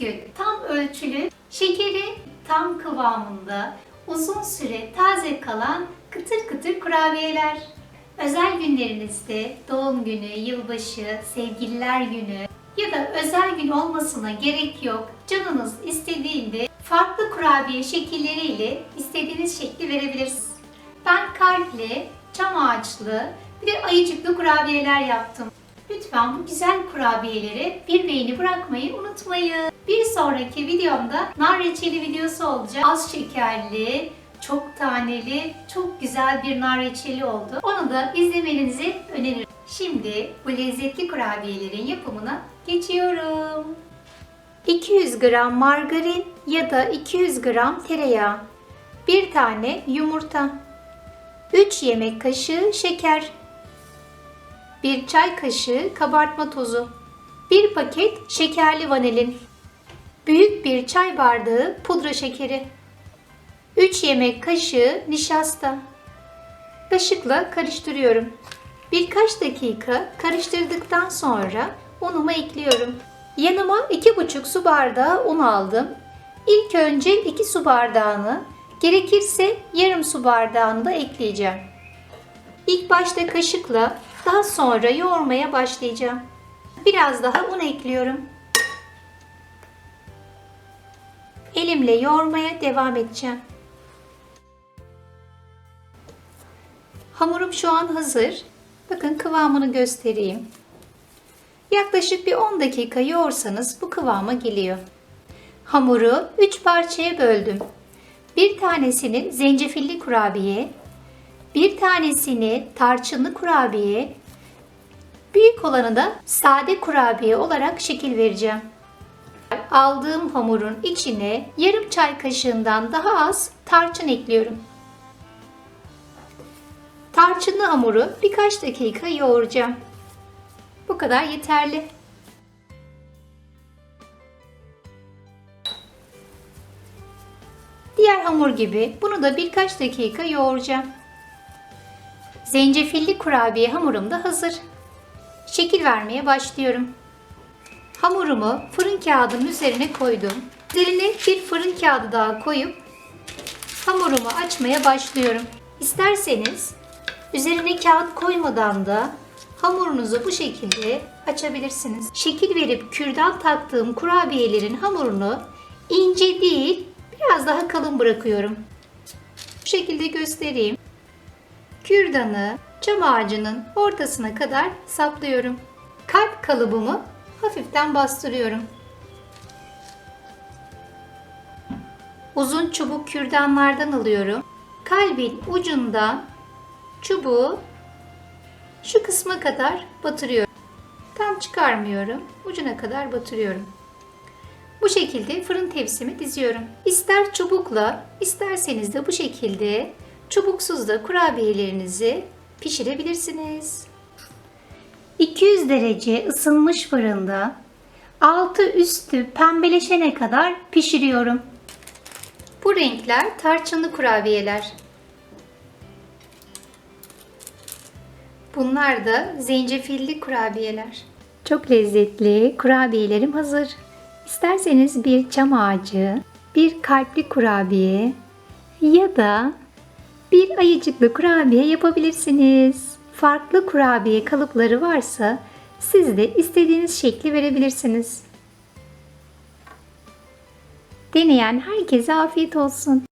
püskül, tam ölçülü, şekeri tam kıvamında, uzun süre taze kalan kıtır kıtır kurabiyeler. Özel günlerinizde doğum günü, yılbaşı, sevgililer günü ya da özel gün olmasına gerek yok. Canınız istediğinde farklı kurabiye şekilleriyle istediğiniz şekli verebilirsiniz. Ben kalpli, çam ağaçlı, bir de ayıcıklı kurabiyeler yaptım. Lütfen bu güzel kurabiyeleri bir beğeni bırakmayı unutmayın. Bir sonraki videomda nar reçeli videosu olacak. Az şekerli, çok taneli, çok güzel bir nar reçeli oldu. Onu da izlemenizi öneririm. Şimdi bu lezzetli kurabiyelerin yapımına geçiyorum. 200 gram margarin ya da 200 gram tereyağı, 1 tane yumurta, 3 yemek kaşığı şeker, 1 çay kaşığı kabartma tozu, 1 paket şekerli vanilin, büyük bir çay bardağı pudra şekeri, 3 yemek kaşığı nişasta. Kaşıkla karıştırıyorum. Birkaç dakika karıştırdıktan sonra unumu ekliyorum. Yanıma 2,5 su bardağı un aldım. İlk önce 2 su bardağını, gerekirse yarım su bardağını da ekleyeceğim. İlk başta kaşıkla daha sonra yoğurmaya başlayacağım. Biraz daha un ekliyorum. Elimle yoğurmaya devam edeceğim. Hamurum şu an hazır. Bakın kıvamını göstereyim. Yaklaşık bir 10 dakika yoğursanız bu kıvama geliyor. Hamuru 3 parçaya böldüm. Bir tanesini zencefilli kurabiye, bir tanesini tarçınlı kurabiye, büyük olanı da sade kurabiye olarak şekil vereceğim. Aldığım hamurun içine yarım çay kaşığından daha az tarçın ekliyorum. Tarçınlı hamuru birkaç dakika yoğuracağım. Bu kadar yeterli. Diğer hamur gibi bunu da birkaç dakika yoğuracağım. Zencefilli kurabiye hamurum da hazır. Şekil vermeye başlıyorum. Hamurumu fırın kağıdının üzerine koydum. Üzerine bir fırın kağıdı daha koyup hamurumu açmaya başlıyorum. İsterseniz üzerine kağıt koymadan da hamurunuzu bu şekilde açabilirsiniz. Şekil verip kürdan taktığım kurabiyelerin hamurunu ince değil biraz daha kalın bırakıyorum. Bu şekilde göstereyim. Kürdanı çam ağacının ortasına kadar saplıyorum. Kalp kalıbımı hafiften bastırıyorum. Uzun çubuk kürdanlardan alıyorum. Kalbin ucundan çubuğu şu kısma kadar batırıyorum. Tam çıkarmıyorum. Ucuna kadar batırıyorum. Bu şekilde fırın tepsimi diziyorum. İster çubukla, isterseniz de bu şekilde çubuksuz da kurabiyelerinizi pişirebilirsiniz. 200 derece ısınmış fırında altı üstü pembeleşene kadar pişiriyorum. Bu renkler tarçınlı kurabiyeler. Bunlar da zencefilli kurabiyeler. Çok lezzetli kurabiyelerim hazır. İsterseniz bir çam ağacı, bir kalpli kurabiye ya da bir ayıcıklı kurabiye yapabilirsiniz. Farklı kurabiye kalıpları varsa siz de istediğiniz şekli verebilirsiniz. Deneyen herkese afiyet olsun.